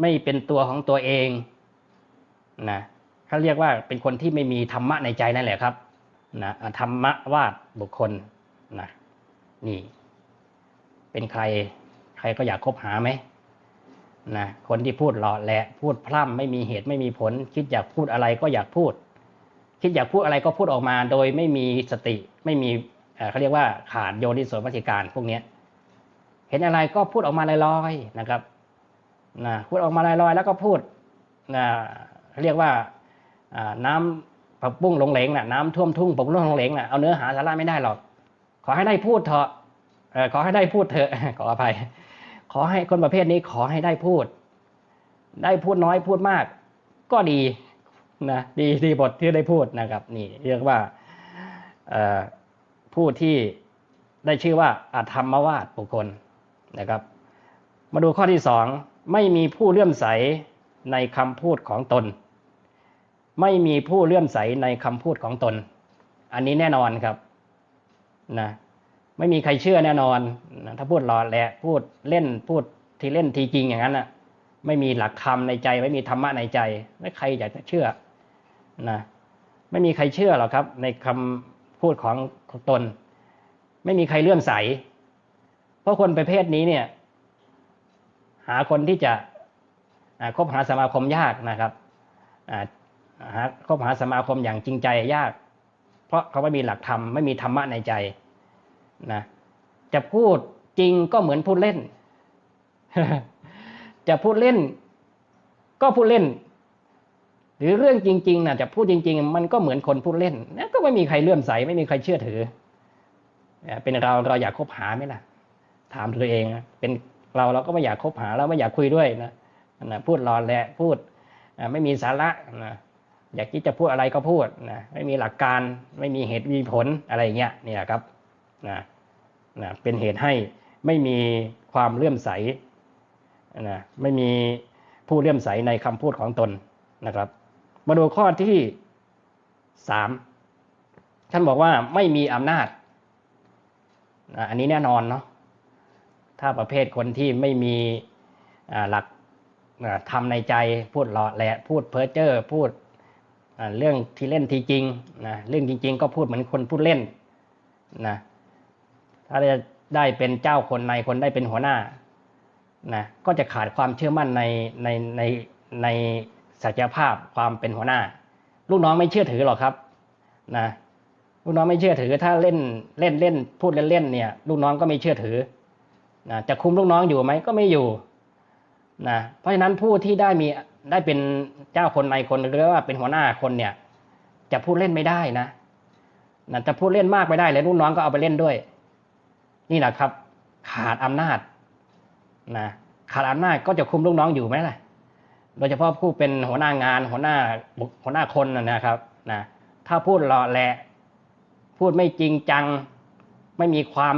ไม่เป็นตัวของตัวเองนะเขาเรียกว่าเป็นคนที่ไม่มีธรรมะในใจนั่นแหละครับนะธรรมะวาดบุคคลนะนี่ เป็นใคร ใครก็อยากคบหาไหมนะคนที่พูดหล่อแหละพูดพร่ำไม่มีเหตุไม่มีผล คิดอยากพูดอะไรก็อยากพูด คิดอยากพูดอะไรก็พูดออกมา โดยไม่มีสติไม่มีเขาเรียกว่าขาดโยนิโสมัติการพวกนี้เห็นอะไรก็พูดออกมาลอยๆนะครับ นะพูดออกมาลอยๆแล้วก็พูดนะเรียกว่าน้ำผักบุ้งหลงเหลงน่ะน้ำท่วมทุ่งผักบุ้งหลงเหลงน่ะเอาเนื้อหาสาระไม่ได้หรอก ขอให้ได้พูดเถอะขอให้ได้พูดเถอะขออภัย ขอให้คนประเภทนี้ขอให้ได้พูด ได้พูดน้อยพูดมาก ก็ดีนะดีดีบทที่ได้พูดนะครับ นี่เรียกว่าผู้ที่ได้ชื่อว่าอาธรรมวาดบุคคลนะครับ มาดูข้อที่สอง ไม่มีผู้เลื่อมใสในคำพูดของตน ไม่มีผู้เลื่อมใสในคำพูดของตน อันนี้แน่นอนครับนะไม่มีใครเชื่อแน่นอนนะถ้าพูดหล่อแหละพูดเล่นพูดทีเล่นทีจริงอย่างนั้นนะไม่มีหลักธรรมในใจ ไม่มีธรรมะในใจแล้วใครอยากจะเชื่อนะไม่มีใครเชื่อหรอกครับ ในคำพูดของตน ไม่มีใครเลื่อมใส เพราะคนประเภทนี้เนี่ย หาคนที่จะคบหาสมาคมยากนะครับหาคบหาสมาคมอย่างจริงใจยาก เพราะเขาไม่มีหลักธรรมไม่มีธรรมะในใจนะจะพูดจริงก็เหมือนพูดเล่น จะพูดเล่น ก็พูดเล่น หรือเรื่องจริงๆนะจะพูดจริง ๆ มันก็เหมือนคนพูดเล่นนะก็ไม่มีใครเลื่อมใสไม่มีใครเชื่อถือเป็นเราเราอยากคบหาไหมล่ะ ถามตัวเองเป็น เราเราก็ไม่อยากคบหาเราไม่อยากคุยด้วยนะนะพูดรอนแหละพูดไม่มีสาระนะอยากที่จะพูดอะไรก็พูดนะไม่มีหลักการไม่มีเหตุมีผลอะไรเงี้ยนี่แหละครับนะนะเป็นเหตุให้ไม่มีความเลื่อมใสนะไม่มีผู้เลื่อมใสในคำพูดของตนนะครับ มาดูข้อที่สามท่านบอกว่าไม่มีอำนาจนะอันนี้แน่นอนเนาะ ถ้าประเภทคนที่ไม่มีหลักทำในใจพูดหล่อแหละพูดเพ้อเจ้อพูดเรื่องที่เล่นทีจริงนะเรื่องจริง ๆ ก็พูดเหมือนคนพูดเล่นนะถ้าจะได้เป็นเจ้าคนในคนได้เป็นหัวหน้านะก็จะขาดความเชื่อมั่นในในในในศักยภาพความเป็นหัวหน้า ลูกน้องไม่เชื่อถือหรอกครับนะลูกน้องไม่เชื่อถือ ถ้าเล่นเล่นเล่นพูดเล่นๆเนี่ย ลูกน้องก็ไม่เชื่อถือ นะจะคุมลูกน้องอยู่ไหมก็ไม่อยู่นะเพราะฉะนั้นผู้ที่ได้มีได้เป็นเจ้าคนในคนหรือว่าเป็นหัวหน้าคนเนี่ย จะพูดเล่นไม่ได้นะนะจะพูดเล่นมากไม่ได้เลยลูกน้องก็เอาไปเล่นด้วย นี่แหละครับ ขาดอำนาจนะขาดอำนาจก็จะคุมลูกน้องอยู่ไหมล่ะ โดยเฉพาะผู้เป็นหัวหน้างานหัวหน้าหัวหน้าคนนะครับนะถ้าพูดหล่อแหละ พูดไม่จริงจัง ไม่มีความ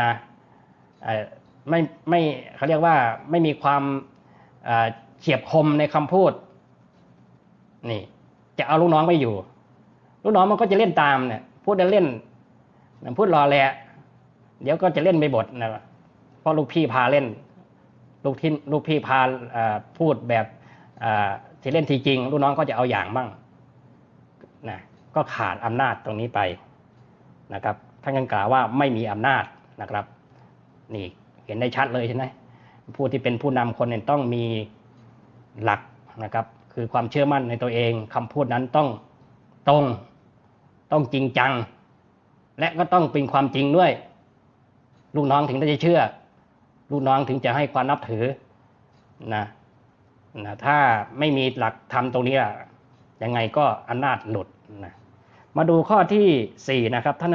นะ ไม่ไม่เขาเรียกว่าไม่มีความเฉียบคมในคำพูด นี่ จะเอาลูกน้องไม่อยู่ ลูกน้องมันก็จะเล่นตามเนี่ยพูดเล่นพูดรอแหละเดี๋ยวก็จะเล่นไปบทนะเพราะลูกพี่พาเล่น ลูกที่ลูกพี่พาพูดแบบที่เล่นทีจริง ลูกน้องก็จะเอาอย่างบ้างนะก็ขาดอำนาจตรงนี้ไปนะครับท่านกันกล่าวว่าไม่มีอำนาจนะครับ นี่เห็นได้ชัดเลยใช่ไหมผู้ที่เป็นผู้นำคนเนี่ยต้องมีหลักนะครับ คือความเชื่อมั่นในตัวเองคำพูดนั้นต้องตรงต้องจริงจัง และก็ต้องเป็นความจริงด้วย ลูกน้องถึงจะเชื่อ ลูกน้องถึงจะให้ความนับถือนะนะถ้าไม่มีหลักธรรมตรงนี้อะยังไงก็อำนาจหลุดนะมาดูข้อที่สี่นะครับท่าน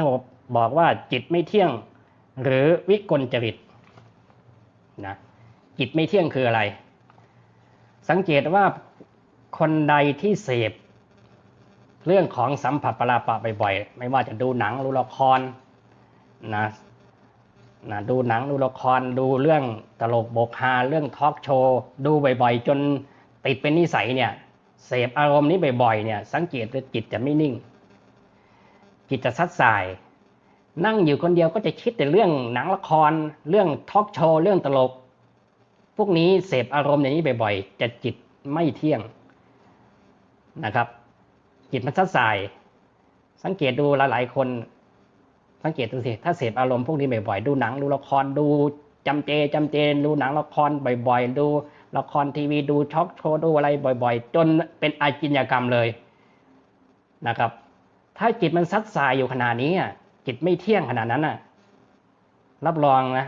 บอกว่าจิตไม่เที่ยง หรือวิกลจริตนะจิตไม่เที่ยงคืออะไร สังเกตว่าคนใดที่เสพเรื่องของสัมผัสปราปะบ่อยๆ ไม่ว่าจะดูหนังดูละครนะนะดูหนังดูละครดูเรื่องตลกโบกฮาเรื่องทอล์กโชว์ดูบ่อยๆ จนติดเป็นนิสัยเนี่ยเสพอารมณ์นี้บ่อยๆเนี่ยสังเกตว่าจิตจะไม่นิ่ง จิตจะซัดสาย นั่งอยู่คนเดียวก็จะคิดแต่เรื่องหนังละคร เรื่องทอล์กโชว์เรื่องตลก พวกนี้เสพอารมณ์อย่างนี้บ่อยๆจะจิตไม่เที่ยงนะครับ จิตมันซัดสาย สังเกตดูหลายๆคน สังเกตดูสิถ้าเสพอารมณ์พวกนี้บ่อยๆดูหนังดูละครดูจำเจจำเจดูหนังละครบ่อยๆ ดูละครทีวีดูช็อกโชว์ดูอะไรบ่อย ๆ จนเป็นอาจินยกรรมเลยนะครับ ถ้าจิตมันซัดสายอยู่ขนาดนี้ จิตไม่เที่ยงขนาดนั้นอะ รับรองนะ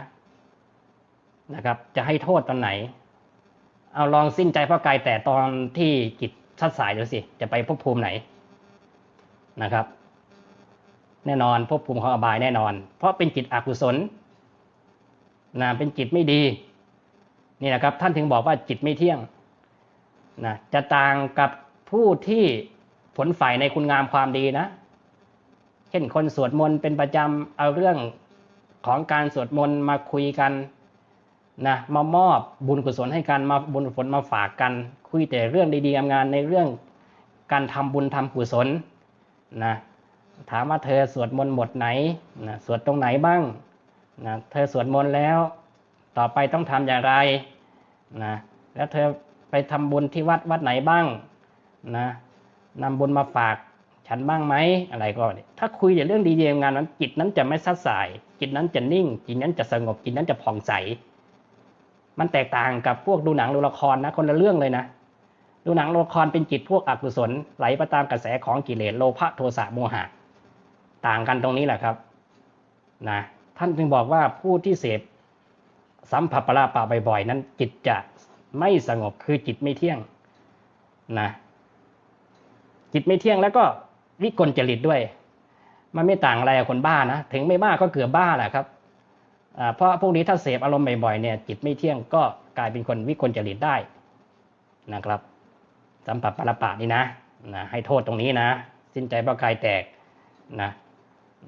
นะครับ จะให้โทษตอนไหน เอาลองสิ้นใจเพราะกายแต่ตอนที่จิตซัดสายดูสิ จะไปภพภูมิไหนนะครับ แน่นอนภพภูมิของอบายแน่นอน เพราะเป็นจิตอกุศลนะเป็นจิตไม่ดี นี่นะครับ ท่านถึงบอกว่าจิตไม่เที่ยงนะจะต่างกับผู้ที่ผลฝ่ายในคุณงามความดีนะ เช่นคนสวดมนต์เป็นประจำเอาเรื่องของการสวดมนต์มาคุยกันนะมามอบบุญกุศลให้กันมาบุญกุศลมาฝากกัน คุยแต่เรื่องดีๆงานในเรื่องการทำบุญทำกุศลนะถามว่าเธอสวดมนต์บทไหนนะสวดตรงไหนบ้างนะเธอสวดมนต์แล้ว ต่อไปต้องทำอย่างไรนะแล้วเธอไปทำบุญที่วัดวัดไหนบ้างนะนำบุญมาฝาก ฉันบ้างไหมอะไรก็ ถ้าคุยแต่เรื่องดีๆงานนั้น จิตนั้นจะไม่ซัดสาย จิตนั้นจะนิ่ง จิตนั้นจะสงบจิตนั้นจะผ่องใส มันแตกต่างกับพวกดูหนังดูละครนะคนละเรื่องเลยนะดูหนังละครเป็นจิตพวกอกุศลไหลไปตามกระแสของกิเลสโลภะโทสะโมหะ ต่างกันตรงนี้แหละครับนะท่านจึงบอกว่าผู้ที่เสพสัมผัสปราปะบ่อยๆ นั้น จิตจะไม่สงบคือจิตไม่เที่ยงนะจิตไม่เที่ยงแล้วก็ วิกลจริตด้วย มันไม่ต่างอะไรกับคนบ้านะ ถึงไม่บ้าก็เกือบบ้าแหละครับเพราะพวกนี้ถ้าเสพอารมณ์บ่อยๆเนี่ยจิตไม่เที่ยงก็กลายเป็นคนวิกลจริตได้นะครับสัมผัสปราปะนี่นะนะให้โทษตรงนี้นะ สิ้นใจเพระกายแตกนะ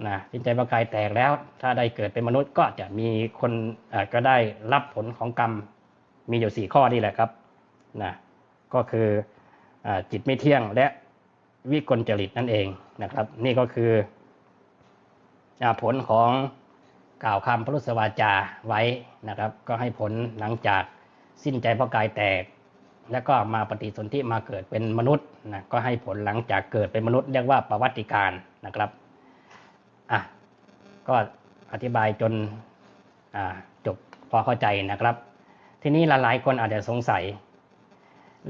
นะสิ้นใจเพระกายแตกแล้ว ถ้าได้เกิดเป็นมนุษย์ก็จะมีคนก็ได้รับผลของกรรมมีอยู่สี่ข้อนี่แหละครับนะก็คืออจิตไม่เที่ยงและ วิกลจริตนั่นเองนะครับ นี่ก็คือผลของกล่าวคำพระรุษวาจาไว้นะครับ ก็ให้ผลหลังจากสิ้นใจเพราะกายแตก แล้วก็มาปฏิสนธิมาเกิดเป็นมนุษย์นะก็ให้ผลหลังจากเกิดเป็นมนุษย์เรียกว่าประวัติการนะครับอะก็อธิบายจนจบพอเข้าใจนะครับ ทีนี้หลายๆคนอาจจะสงสัย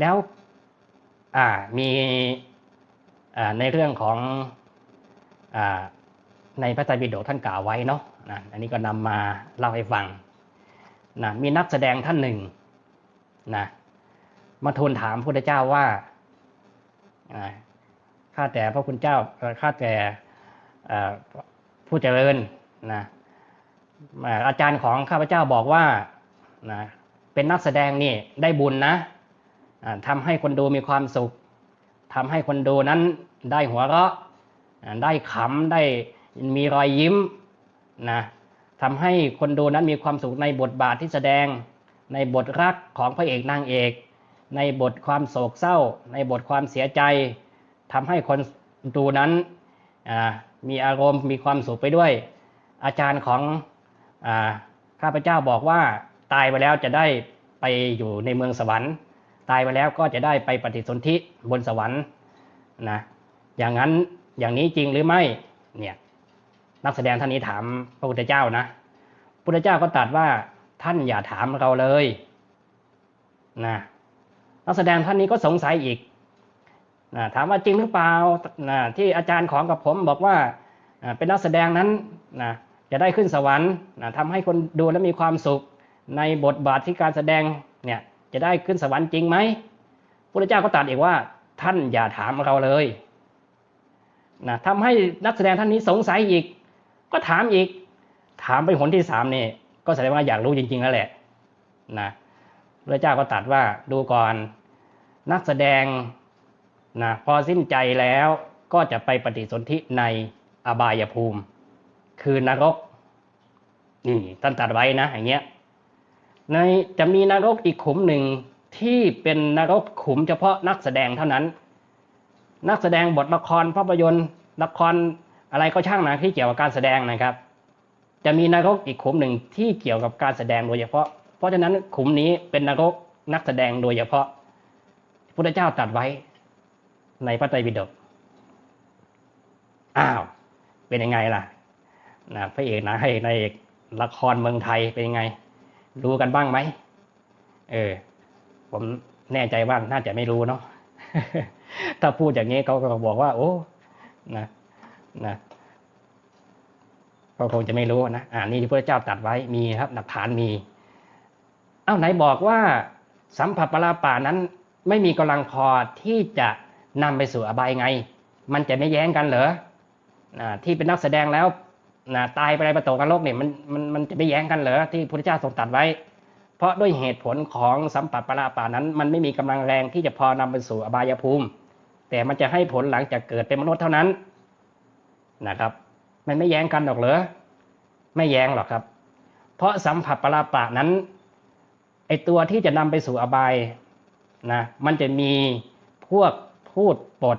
แล้วมี ในเรื่องของอในพระไตรปิฎกท่านกล่าวไว้เนาะนะอันนี้ก็นำมาเล่าให้ฟังนะมีนักแสดงท่านหนึ่งนะมาทูลถามพระพุทธเจ้าว่าข้าแต่พระคุณเจ้าข้าแต่ผู้เจริญนะอาจารย์ของข้าพเจ้าบอกว่านะเป็นนักแสดงนี่ได้บุญนะทำให้คนดูมีความสุข ทำให้คนดูนั้นได้หัวเราะได้ขำได้มีรอยยิ้มนะทำให้คนดูนั้นมีความสุขในบทบาทที่แสดง ในบทรักของพระเอกนางเอก ในบทความโศกเศร้า ในบทความเสียใจทำให้คนดูนั้นมีอารมณ์มีความสุขไปด้วย อาจารย์ของอข้าพเจ้าบอกว่าตายไปแล้วจะได้ไปอยู่ในเมืองสวรรค์ ตายไปแล้วก็จะได้ไปปฏิสนธิบนสวรรค์นะอย่างนั้นอย่างนี้จริงหรือไม่เนี่ยนักแสดงท่านนี้ถามพระพุทธเจ้านะพุทธเจ้าก็ตรัสว่าท่านอย่าถามเราเลยนะนักแสดงท่านนี้ก็สงสัยอีกนะถามว่าจริงหรือเปล่านะที่อาจารย์ของกับผมบอกว่าเป็นนักแสดงนั้นนะจะได้ขึ้นสวรรค์นะทำให้คนดูแล้วมีความสุขในบทบาทที่การแสดงเนี่ย จะได้ขึ้นสวรรค์จริงไหมพระเจ้าก็ตรัสอีกว่าท่านอย่าถามเราเลยนะทำให้นักแสดงท่านนี้สงสัยอีก ก็ถามอีก ถามไปหนที่สามนี่ก็แสดงว่าอยากรู้จริงๆแล้วแหละนะพระเจ้าก็ตรัสว่าดูก่อน นักแสดงนะพอสิ้นใจแล้วก็จะไปปฏิสนธิในอบายภูมิ คือนรกนี่ท่านตรัสไว้นะอย่างเงี้ย ในจะมีนรกอีกขุมหนึ่งที่เป็นนรกขุมเฉพาะนักแสดงเท่านั้น นักแสดงบทละครภาพยนตร์ละครอะไรก็ช่างนะที่เกี่ยวกับการแสดงนะครับ จะมีนรกอีกขุมหนึ่งที่เกี่ยวกับการแสดงโดยเฉพาะ เพราะฉะนั้นขุมนี้เป็นนรกนักแสดงโดยเฉพาะพุทธเจ้าตรัสไว้ในพระไตรปิฎกอ้าว เป็นยังไงล่ะนะพระเอกนะให้ในเอกละครเมืองไทยเป็นยังไง รู้กันบ้างไหมเออ ผมแน่ใจว่าน่าจะไม่รู้เนาะถ้าพูดอย่างนี้เขาก็บอกว่า โอ้นะนะก็คงจะไม่รู้นะอ่านี่ที่พระเจ้าตรัสไว้มีครับ หลักฐานมี เอ้าไหนบอกว่า สัมผัสปราป่านั้น ไม่มีกำลังพอที่จะนำไปสู่อบายไง มันจะไม่แย้งกันเหรอนะที่เป็นนักแสดงแล้ว นะตายไปในประตูกันโลกเนี่ยมันมันมันจะไม่แย้งกันเหรอที่พระพุทธเจ้าทรงตรัสไว้ เพราะด้วยเหตุผลของสัมผัสปราป่านั้น มันไม่มีกำลังแรงที่จะพอนำไปสู่อบายภูมิ แต่มันจะให้ผลหลังจากเกิดเป็นมนุษย์เท่านั้นนะครับ มันไม่แย้งกันหรอกเหรอไม่แย้งหรอกครับ เพราะสัมผัสปราป่านั้นไอตัวที่จะนำไปสู่อบายนะมันจะมีพวกพูดปด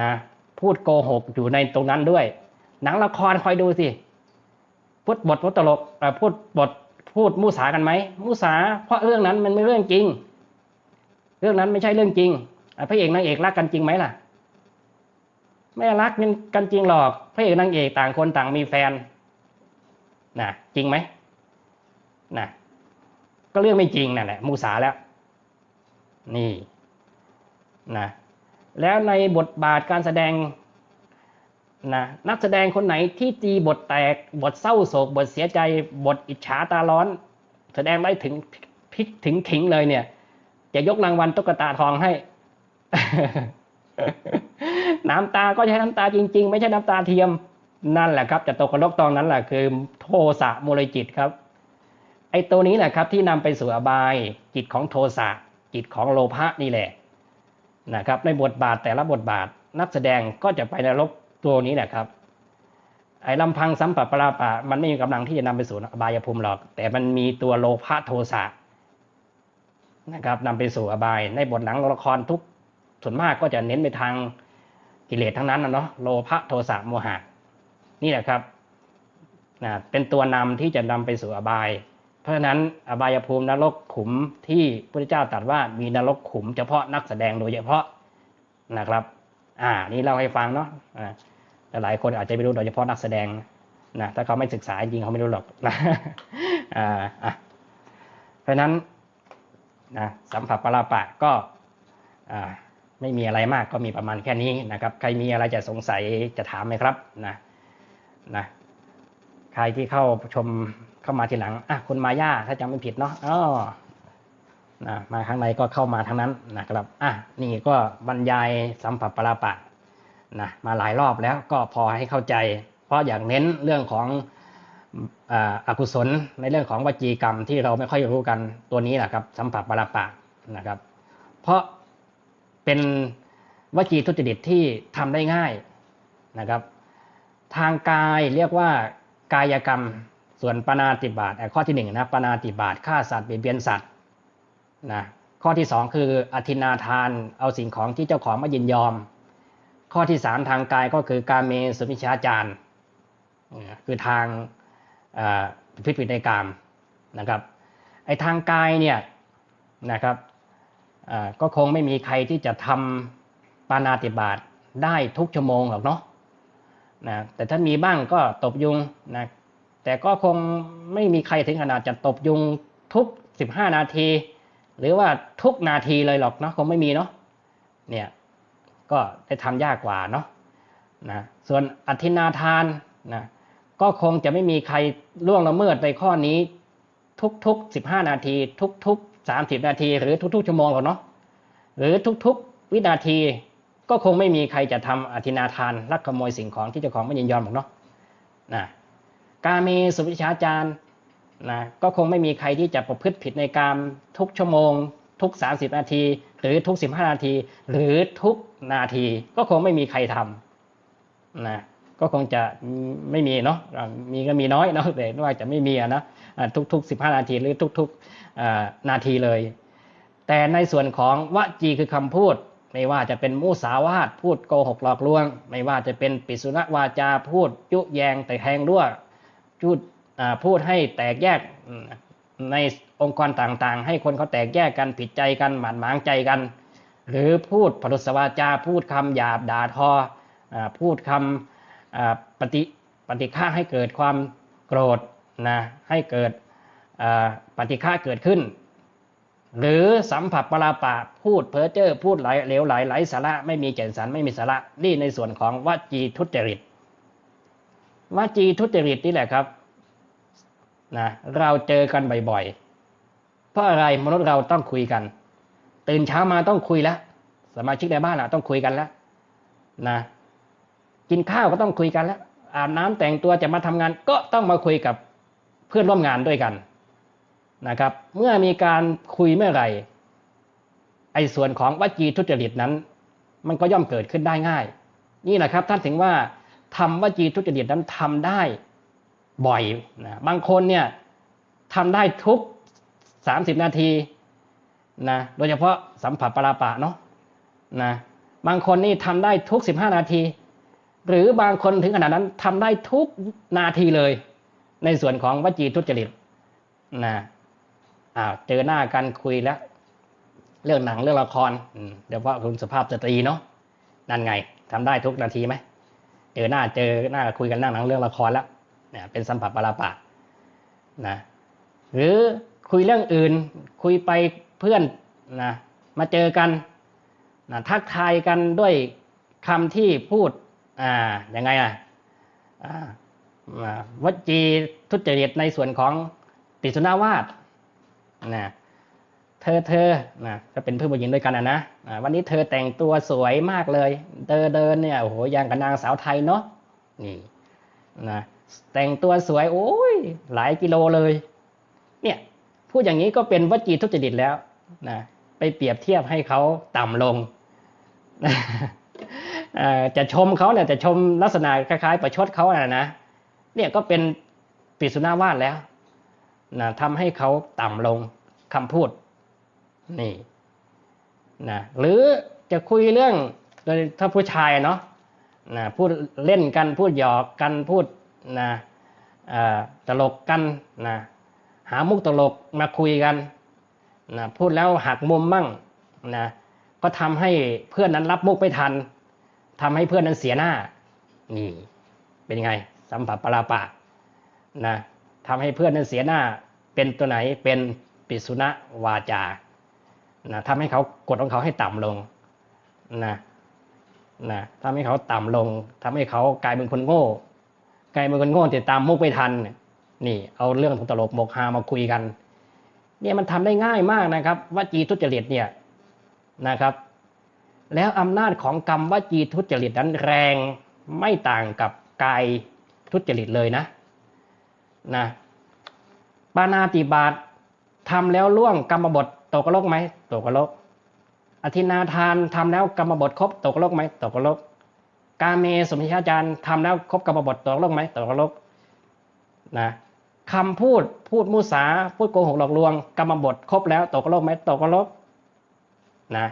นะพูดโกหกอยู่ในตรงนั้นด้วย หนังละครคอยดูสิ พูดบทพูดตลกพูดบทพูดมุสากันไหมมุสา เพราะเรื่องนั้นมันไม่เรื่องจริง เรื่องนั้นไม่ใช่เรื่องจริงพระเอกนางเอกรักกันจริงไหมล่ะ ไม่รักกันจริงหรอกพระเอกนางเอกต่างคนต่างมีแฟนนะจริงไหมนะก็เรื่องไม่จริงนั่นแหละมูสาแล้ว นี่นะแล้วในบทบาทการแสดง นะนักแสดงคนไหนที่ตีบทแตกบทเศร้าโศกบทเสียใจบทอิจฉาตาร้อน แสดงได้ถึงพิกถึงขิงเลยเนี่ย จะยกรางวัลตุ๊กตาทองให้ น้ำตาก็ใช้น้ำตาจริง ๆ ไม่ใช่น้ำตาเทียมนั่นแหละครับ จะตกกระลกตอนนั้นแหละคือโทสะโมเลจิตครับ ไอ้ตัวนี้แหละครับที่นำไปสู่อบายจิตของโทสะจิตของโลภะนี่แหละนะครับ ในบทบาทแต่ละบทบาทนักแสดงก็จะไปนรก ตัวนี้แหละครับไอ้ลำพังสัมผัสปราปะ มันไม่มีกำลังที่จะนำไปสู่อบายภูมิหรอก แต่มันมีตัวโลภะโทสะนะครับนำไปสู่อบาย ในบทหนังละครทุกส่วนมากก็จะเน้นไปทางกิเลสทั้งนั้นนะเนาะโลภะโทสะโมหะ นี่แหละครับนะเป็นตัวนำที่จะนำไปสู่อบาย เพราะฉะนั้นอบายภูมินรกขุมที่พระเจ้าตรัสว่ามีนรกขุมเฉพาะนักแสดงโดยเฉพาะนะครับ อ่า นี่เล่าให้ฟังเนาะอ่า หลายคนอาจจะไม่รู้โดยเฉพาะนักแสดงนะถ้าเขาไม่ศึกษาจริงเขาไม่รู้หรอกนะอ่าอะเพราะนั้นนะสัมผัสปราปะก็อ่าไม่มีอะไรมากก็มีประมาณแค่นี้นะครับ ใครมีอะไรจะสงสัยจะถามไหมครับนะนะใครที่เข้าชมเข้ามาทีหลังอะคุณมาย่าถ้าจำไม่ผิดเนาะอ๋อนะมาข้างในก็เข้ามาทั้งนั้นนะครับอะนี่ก็บรรยายสัมผัสปราปะ นะมาหลายรอบแล้วก็พอให้เข้าใจ เพราะอยากเน้นเรื่องของอากุศลในเรื่องของวจีกรรมที่เราไม่ค่อยรู้กันตัวนี้แหละครับสัมผัสปราปะนะครับ เพราะเป็นวจีทุจริตที่ทำได้ง่ายนะครับ ทางกายเรียกว่ากายกรรมส่วนปานาติบาตข้อที่หนึ่งนะปานาติบาตฆ่าสัตว์เบียดเบียนสัตว์นะข้อที่สองคืออธินาทานเอาสิ่งของที่เจ้าของไม่ยินยอม ข้อที่สามทางกายก็คือการเมสุมิชาจารคือทางพิษผิดในกามนะครับไอ้ทางกายเนี่ยนะครับก็คงไม่มีใครที่จะทำปานาติบาตได้ทุกชั่วโมงหรอกเนาะนะแต่ถ้ามีบ้างก็ตบยุงนะแต่ก็คงไม่มีใครถึงขนาดจะตบยุงทุก 15 นาที หรือว่าทุกนาทีเลยหรอกเนาะคงไม่มีเนาะเนี่ย ก็ได้ทำยากกว่าเนาะนะส่วนอธินาทานนะก็คงจะไม่มีใครล่วงละเมิดในข้อนี้ ทุกๆ 15 นาที ทุกๆ 30 นาที หรือทุกๆ ชั่วโมงหรอกเนาะหรือทุกๆ วินาที ก็คงไม่มีใครจะทำอธินาทานลักขโมยสิ่งของที่เจ้าของไม่ยินยอมหรอกเนาะนะกาเมสุวิชาจารนะก็คงไม่มีใครที่จะประพฤติผิดในการทุกชั่วโมง ทุก 30 นาที หรือทุก 15 นาที หรือทุก นาทีก็คงไม่มีใครทำนะก็คงจะไม่มีเนาะมีก็มีน้อยเนาะแต่ว่าจะไม่มีนะทุกๆ 15 นาทีหรือทุกๆนาทีเลย แต่ในส่วนของวจีคือคำพูด ไม่ว่าจะเป็นมุสาวาทพูดโกหกหลอกลวง ไม่ว่าจะเป็นปิสุณวาจาพูดยุแยงแต่แทงรั่วพูดพูดให้แตกแยกในองค์กรต่างๆ ให้คนเขาแตกแยกกันผิดใจกันหมั่นหมางใจกัน หรือพูดปรุษวาจา พูดคำหยาบด่าทออพูดคำปฏิปฏิฆาให้เกิดความโกรธนะให้เกิดปฏิฆาเกิดขึ้น หรือสัมผัสปราปะพูดเพ้อเจ้อพูดไหลเหลวไหลไหลสาระไม่มีแก่นสารไม่มีสาระนี่ในส่วนของวจีทุจริตวจีทุจริตนี่แหละครับนะเราเจอกันบ่อยๆ เพราะอะไรมนุษย์เราต้องคุยกัน ตื่นเช้ามาต้องคุยแล้วสมาชิกในบ้านอะต้องคุยกันแล้วนะกินข้าวก็ต้องคุยกันแล้วอาบน้ำแต่งตัวจะมาทำงานก็ต้องมาคุยกับเพื่อนร่วมงานด้วยกันนะครับ เมื่อมีการคุยเมื่อไหร่ ไอ้ส่วนของวจีทุจริตนั้น มันก็ย่อมเกิดขึ้นได้ง่าย นี่แหละครับท่านถึงว่าทำวจีทุจริตนั้นทำได้บ่อยนะบางคนเนี่ยทำได้ทุกสามสิบนาที นะโดยเฉพาะสัมผัสปราปะเนาะนะบางคนนี่ทำได้ทุกสิบห้านาที หรือบางคนถึงขนาดนั้นทำได้ทุกนาทีเลย ในส่วนของวจีทุจริตนะอ้าวเจอหน้ากันคุยแล้ว เรื่องหนังเรื่องละครเดี๋ยวเพราะคุณสภาพสตรีเนาะนั่นไงทำได้ทุกนาทีไหมเจอหน้าเจอหน้าคุยกันเรื่องหนังเรื่องละครแล้วเนี่ยเป็นสัมผัสปราปะนะหรือคุยเรื่องอื่นคุยไป เพื่อนนะมาเจอกันนะทักทายกันด้วยคำที่พูดอ่ายังไงอะวจีทุจริตในส่วนของติสุนาวาสนะเธอเธอนะก็เป็นเพื่อนผู้หญิงด้วยกันนะนะวันนี้เธอแต่งตัวสวยมากเลยเดินเดินเนี่ยโอ้โหอย่างกับนางสาวไทยเนาะนี่นะแต่งตัวสวยโอ้ยหลายกิโลเลย เนี่ย พูดอย่างนี้ก็เป็นวจีทุจริตแล้วนะไปเปรียบเทียบให้เขาต่ำลงจะชมเขาเนี่ยจะชมลักษณะคล้ายๆ ประชดเขาอะนะเนี่ยก็เป็นปิสุนาวาสแล้วนะทำให้เขาต่ำลงคำพูดนี่นะหรือจะคุยเรื่องโดยถ้าผู้ชายเนาะนะพูดเล่นกันพูดหยอกกันพูดนะตลกกันนะ หามุกตลกมาคุยกันนะพูดแล้วหักมุมมั่งนะก็ทำให้เพื่อนนั้นรับมุกไม่ทันทำให้เพื่อนนั้นเสียหน้า นี่ เป็นยังไง สัมผัสปราปะนะทำให้เพื่อนนั้นเสียหน้า เป็นตัวไหนเป็นปิสุณวาจานะทำให้เขากดของเขาให้ต่ำลงนะนะทำให้เขาต่ำลงทำให้เขากลายเป็นคนโง่ กลายเป็นคนโง่ติดตามมุกไม่ทันนี่ นี่ เอาเรื่องตลกโมกฮามาคุยกัน เนี่ยมันทำได้ง่ายมากนะครับวจีทุจริตเนี่ยนะครับ แล้วอำนาจของกรรมวจีทุจริตนั้นแรงไม่ต่างกับกายทุจริตเลยนะนะปานาติบาตทำแล้วล่วงกรรมบทตกนรกไหมตกนรกอธินาทานทำแล้วกรรมบทครบตกนรกไหมตกนรกกาเมสมิชาจารทำแล้วครบกรรมบทตกนรกไหมตกนรกนะ คำพูดพูดมุสา พูดโกหกหลอกลวง กรรมบทครบแล้วตกนรกไหมตกนรกนะ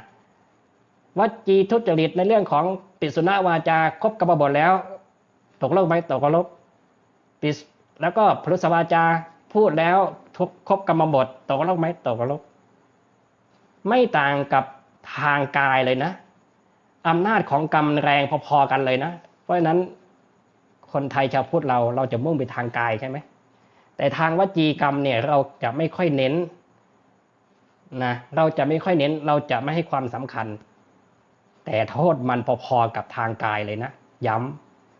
วจีทุจริตในเรื่องของปิสุณวาจาครบกรรมบทแล้ว ตกนรกไหมตกนรกปิสแล้วก็พรุสวาจาพูดแล้วทุกครบกรรมบทตกนรกไหมตกนรกไม่ต่างกับทางกายเลยนะอำนาจของกรรมแรงพอๆกันเลยนะ เพราะฉะนั้นคนไทยชาวพุทธเราเราจะมุ่งไปทางกายใช่ไหม แต่ทางวจีกรรมเนี่ยเราจะไม่ค่อยเน้นนะเราจะไม่ค่อยเน้นเราจะไม่ให้ความสำคัญ แต่โทษมันพอๆกับทางกายเลยนะ ย้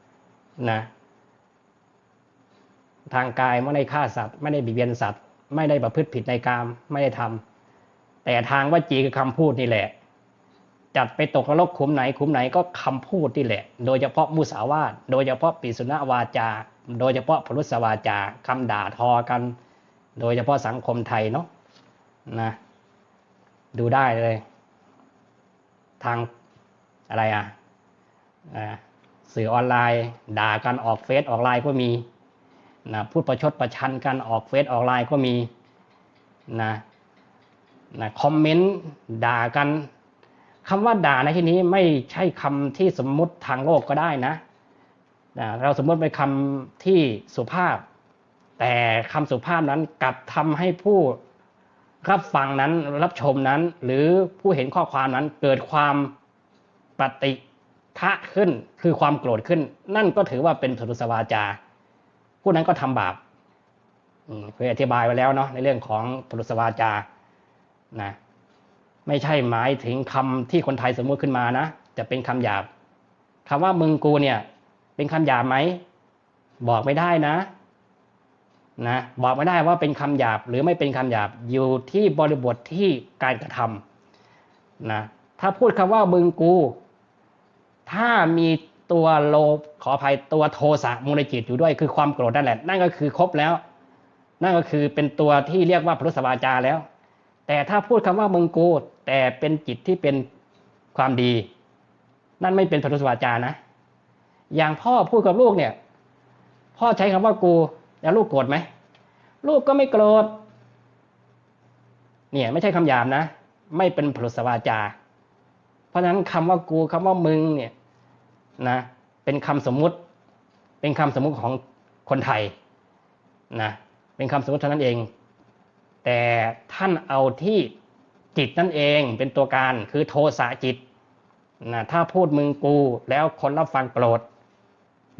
ำนะทางกายไม่ได้ฆ่าสัตว์ ไม่ได้บิดเบียนสัตว์ ไม่ได้ประพฤติผิดในกามไม่ได้ทำแต่ทางวจีคือคำพูดนี่แหละ จัดไปตกนรกขุมไหนขุมไหนก็คำพูดนี่แหละ โดยเฉพาะมุสาวาทโดยเฉพาะปิสุณวาจา โดยเฉพาะพรุสวาจาคำด่าทอกัน โดยเฉพาะสังคมไทยเนาะนะดูได้เลย ทางอะไรอะอ่าสื่อออนไลน์ ด่ากันออกเฟซออกไลน์ก็มีนะพูดประชดประชันกันออกเฟซออกไลน์ก็มีนะนะคอมเมนต์ด่ากันคำว่าด่าในที่นี้ไม่ใช่คำที่สมมุติทางโลกก็ได้นะ นะเราสมมติเป็นคำที่สุภาพ แต่คำสุภาพนั้นกลับทำให้ผู้รับฟังนั้นรับชมนั้น หรือผู้เห็นข้อความนั้นเกิดความปฏิทะขึ้นคือความโกรธขึ้น นั่นก็ถือว่าเป็นสุรุสวาจา ผู้นั้นก็ทำบาปเคยอธิบายไว้แล้วเนาะในเรื่องของสุรุสวาจานะไม่ใช่หมายถึงคำที่คนไทยสมมุติขึ้นมานะจะเป็นคำหยาบคำว่ามึงกูเนี่ย เป็นคำหยาบไหม บอกไม่ได้นะนะบอกไม่ได้ว่าเป็นคำหยาบหรือไม่เป็นคำหยาบอยู่ที่บริบทที่การกระทำนะถ้าพูดคำว่ามึงกู ถ้ามีตัวโลขออภัยตัวโทสะมูลจิตอยู่ด้วยคือความโกรธนั่นแหละ นั่นก็คือครบแล้ว นั่นก็คือเป็นตัวที่เรียกว่าพรุสวาจาแล้ว แต่ถ้าพูดคำว่ามึงกูแต่เป็นจิตที่เป็นความดี นั่นไม่เป็นพรุสวาจานะ อย่างพ่อพูดกับลูกเนี่ย พ่อใช้คำว่ากูแล้วลูกโกรธไหมลูกก็ไม่โกรธเนี่ยไม่ใช่คำหยาบนะ ไม่เป็นพรุสวาจา เพราะฉะนั้นคำว่ากูคำว่ามึงเนี่ยนะเป็นคำสมมุติ เป็นคำสมมุติของคนไทยนะเป็นคำสมมุติเท่านั้นเอง แต่ท่านเอาที่จิตนั่นเองเป็นตัวการคือโทสะจิตนะถ้าพูดมึงกูแล้วคนรับฟังโกรธ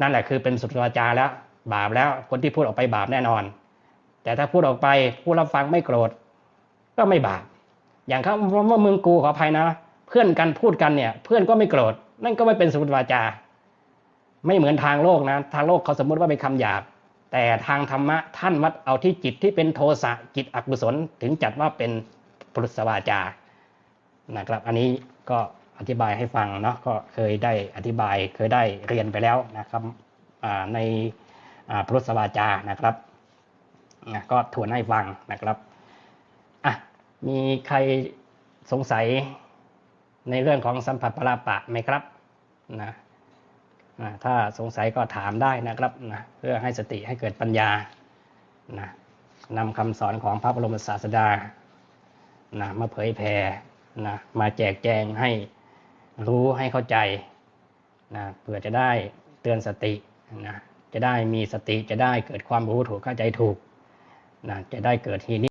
นั่นแหละคือเป็นสุตวาจาแล้วบาปแล้วคนที่พูดออกไปบาปแน่นอน แต่ถ้าพูดออกไปผู้รับฟังไม่โกรธ ก็ไม่บาปอย่างคำว่ามึงกูขออภัยนะ เพื่อนกันพูดกันเนี่ย เพื่อนก็ไม่โกรธนั่นก็ไม่เป็นสุตวาจา ไม่เหมือนทางโลกนะ ทางโลกเขาสมมุติว่าเป็นคำหยาบ แต่ทางธรรมะท่านวัดเอาที่จิตที่เป็นโทสะจิตอกุศลถึงจัดว่าเป็นปรุสวาจานะครับ อันนี้ก็ อธิบายให้ฟังเนาะก็เคยได้อธิบายเคยได้เรียนไปแล้วนะครับในปรุสวาจานะครับก็ทวนให้ฟังนะครับอะมีใครสงสัยในเรื่องของสัมผัสปราปะไหมครับนะถ้าสงสัยก็ถามได้นะครับนะเพื่อให้สติให้เกิดปัญญานะนำคำสอนของพระบรมศาสดานะมาเผยแผ่นะมาแจกแจงให้ รู้ให้เข้าใจนะเพื่อจะได้เตือนสตินะจะได้มีสติจะได้เกิดความรู้ถูกเข้าใจถูกนะจะได้เกิดทีนี้